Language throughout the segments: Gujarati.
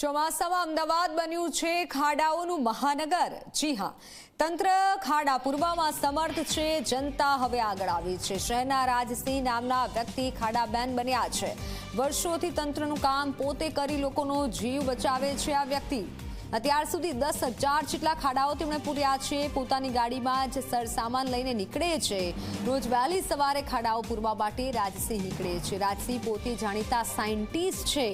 ચોમાસામાં અમદાવાદ બન્યું છે ખાડાઓનું મહાનગર. જી હા, તંત્ર ખાડા પૂરવામાં સમર્થ છે, જનતા હવે આગળ આવી છે. શહેરના રાજસિંહ નામના વ્યક્તિ ખાડા બેન બન્યા છે. વર્ષોથી તંત્રનું કામ પોતે કરી લોકોનો જીવ બચાવે છે આ વ્યક્તિ. અત્યાર સુધી દસ હજાર જેટલા ખાડાઓ તેમણે પૂર્યા છે. પોતાની ગાડીમાં જ સરસામાન લઈને નીકળે છે, રોજ વહેલી સવારે ખાડાઓ પૂરવા માટે રાજસિંહ નીકળે છે. રાજસિંહ પોતે જાણીતા સાયન્ટિસ્ટ છે.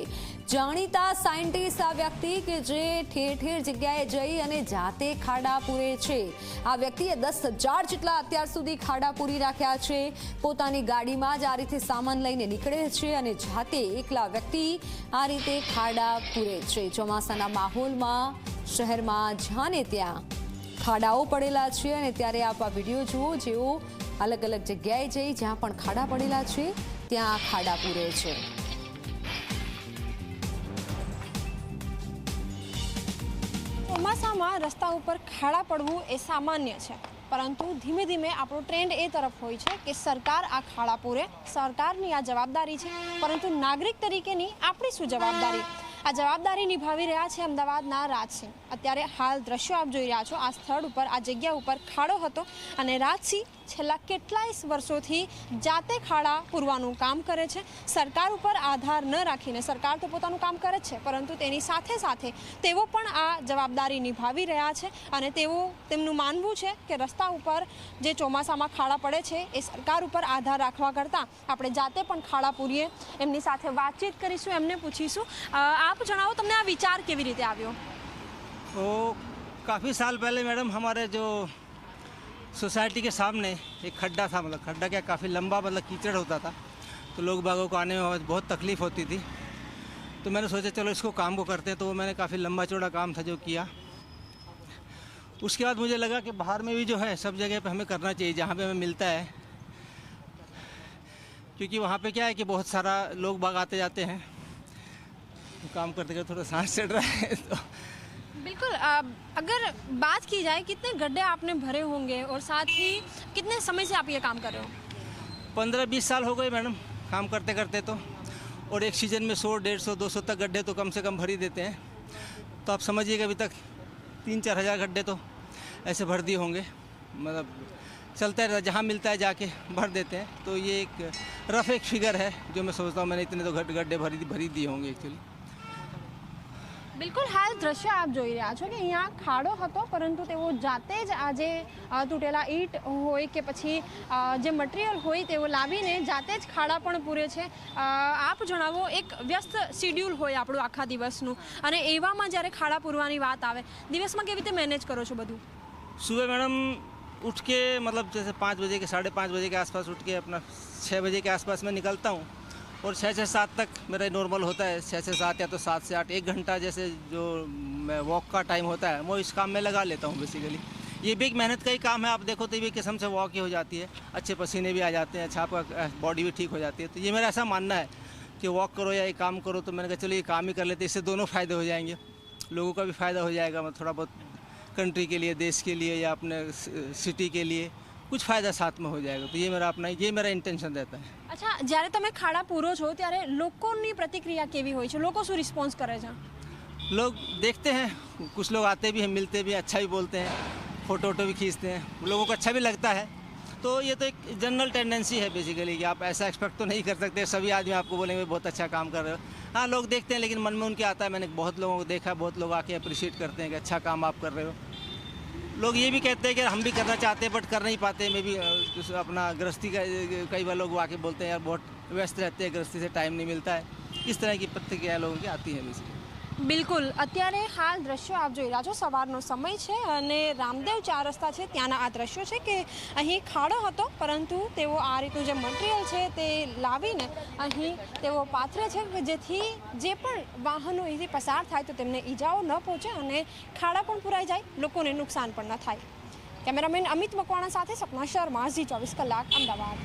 જાણીતા સાયન્ટિસ્ટ આ વ્યક્તિ કે જે ઠેર ઠેર જગ્યાએ જઈ અને જાતે ખાડા પૂરે છે. આ વ્યક્તિએ દસ હજાર જેટલા અત્યાર સુધી ખાડા પૂરી રાખ્યા છે. પોતાની ગાડીમાં જ આ રીતે સામાન લઈને નીકળે છે અને જાતે એકલા વ્યક્તિ આ રીતે ખાડા પૂરે છે. ચોમાસાના માહોલમાં શહેરમાં જ્યાં ને ત્યાં ખાડાઓ પડેલા છે અને ત્યારે આપ આ વીડિયો જુઓ જેઓ અલગ અલગ જગ્યાએ જઈ જ્યાં પણ ખાડા પડેલા છે, ત્યાં ખાડા પૂરે છે. ચોમાસામાં રસ્તા ઉપર ખાડા પડવું એ સામાન્ય છે, પરંતુ ધીમે ધીમે આપણો ટ્રેન્ડ એ તરફ હોય છે કે સરકાર આ ખાડા પૂરે. સરકારની આ જવાબદારી છે, પરંતુ નાગરિક તરીકેની આપણી શું જવાબદારી? આ જવાબદારી નિભાવી રહ્યા છે અમદાવાદના રાજસિંહ. અત્યારે હાલ દ્રશ્યો આપ જોઈ રહ્યા છો. આ સ્થળ ઉપર, આ જગ્યા ઉપર ખાડો હતો અને રાજસિંહ છેલ્લા કેટલાય વર્ષોથી જાતે ખાડા પૂરવાનું કામ કરે છે સરકાર ઉપર આધાર ન રાખીને સરકાર તો પોતાનું કામ કરે જ છે પરંતુ તેની સાથે સાથે તેઓ પણ આ જવાબદારી નિભાવી રહ્યા છે અને તેઓ તેમનું માનવું છે કે રસ્તા ઉપર જે ચોમાસામાં ખાડા પડે છે એ સરકાર ઉપર આધાર રાખવા કરતાં આપણે જાતે પણ ખાડા પૂરીએ એમની સાથે વાતચીત કરીશું એમને પૂછીશું અ, આપ જણાવો તમને આ વિચાર કેવી રીતે આવ્યો वो काफ़ी साल पहले मैडम हमारे जो सोसाइटी के सामने एक खड्डा था मतलब खड्डा क्या काफ़ी लंबा मतलब कीचड़ होता था। तो लोग बागों को आने में बहुत तकलीफ़ होती थी। तो मैंने सोचा, चलो इसको काम को करते हैं। तो वो मैंने काफ़ी लंबा चौड़ा काम था जो किया। उसके बाद मुझे लगा कि बाहर में भी जो है, सब जगह पे हमें करना चाहिए, जहाँ पे हमें मिलता है। क्योंकि वहाँ पे क्या है कि बहुत सारा लोग बाग आते जाते हैं। काम करते करते थोड़ा सांस चढ़ रहा है तो बिल्कुल अगर बात की जाए कितने गड्ढे आपने भरे होंगे और साथ ही कितने समय से आप ये काम कर रहे हो? पंद्रह बीस साल हो गए मैडम, काम करते करते तो। और एक सीज़न में सौ, डेढ़ सौ, दो सौ तक गड्ढे तो कम से कम भर ही देते हैं। तो आप समझिए कि अभी तक तीन चार हज़ार गड्ढे तो ऐसे भर दिए होंगे। मतलब चलता है जहाँ मिलता है जाके भर देते हैं। तो ये एक रफ एक फिगर है, जो मैं सोचता हूँ मैंने इतने तो गड्ढे भरी भरी दिए होंगे एक्चुअली બિલકુલ હાલ દ્રશ્ય આપ જોઈ રહ્યા છો કે અહીંયા ખાડો હતો પરંતુ તેઓ જાતે જ આ જે અ, તૂટેલા ઈંટ હોય કે પછી અ, જે મટીરિયલ હોય તેઓ લાવીને જાતે જ ખાડા પણ પૂરે છે અ, આપ જણાવો એક વ્યસ્ત શિડ્યુલ હોય આપણું આખા દિવસનું અને એવામાં જ્યારે ખાડા પૂરવાની વાત આવે દિવસમાં કેવી રીતે મેનેજ કરો છો બધું सुबह मैडम उठ के मतलब जैसे पाँच बजे के साढ़े पाँच बजे के आसपास उठ के अपना छः बजे के आसपास मैं निकलता हूँ और छः से सात तक मेरा नॉर्मल होता है। छः से सात या तो सात से आठ, एक घंटा जैसे जो मैं वॉक का टाइम होता है, वो इस काम में लगा लेता हूँ बेसिकली ये भी एक मेहनत का ही काम है, आप देखो तो ये भी किस्म से वॉक ही हो जाती है। अच्छे पसीने भी आ जाते हैं अच्छा आपका बॉडी भी ठीक हो जाती है। तो ये मेरा ऐसा मानना है कि वॉक करो या ये काम करो तो मैंने कहा, चलो, ये काम ही कर लेते इससे दोनों फ़ायदे हो जाएँगे। लोगों का भी फ़ायदा हो जाएगा मतलब थोड़ा बहुत कंट्री के लिए, देश के लिए या अपने सिटी के लिए। कुछ फ़ायदा साथ में हो जाएगा तो ये मेरा अपना ये मेरा इंटेंशन रहता है અચ્છા જ્યારે તમે ખાડા પૂરો છો ત્યારે લોકોની પ્રતિક્રિયા કેવી હોય છે લોકો શું રિસ્પોન્સ કરે છે लोग देखते हैं कुछ लोग आते भी हैं मिलते भी हैं अच्छा भी बोलते हैं फ़ोटो वोटो भी खींचते हैं लोगों को अच्छा भी लगता है तो ये तो एक जनरल टेंडेंसी है बेसिकली कि आप ऐसा एक्सपेक्ट तो नहीं कर सकते सभी आदमी आपको बोलेंगे बहुत अच्छा काम कर रहे हो हाँ लोग देखते हैं लेकिन मन में उनके आता है मैंने बहुत लोगों को देखा है बहुत लोग आके अप्रिशिएट करते हैं कि अच्छा काम आप कर रहे हो लोग ये भी कहते हैं कि हम भी करना चाहते हैं बट कर नहीं पाते, मे भी अपना गृहस्थी का कई बार लोग आके बोलते हैं, यार, बहुत व्यस्त रहते हैं, गृहस्थी से टाइम नहीं मिलता है। इस तरह की प्रतिक्रिया लोगों की आती है बेसिकली બિલકુલ. અત્યારે હાલ દ્રશ્યો આપ જોઈ રહ્યા છો. સવારનો સમય છે અને રામદેવ ચાર રસ્તા છે. ત્યાંના આ દ્રશ્યો છે કે અહીં ખાડો હતો, પરંતુ તેઓ આ રીતનું જે મટીરિયલ છે તે લાવીને અહીં તેઓ પાથરે છે જેથી જે પણ વાહનો અહીંથી પસાર થાય તો તેમને ઈજાઓ ન પહોંચે અને ખાડા પણ પુરાઈ જાય, લોકોને નુકસાન પણ ન થાય. કેમેરામેન અમિત મકવાણા સાથે સપના શર્મા, ઝી ચોવીસ કલાક, અમદાવાદ.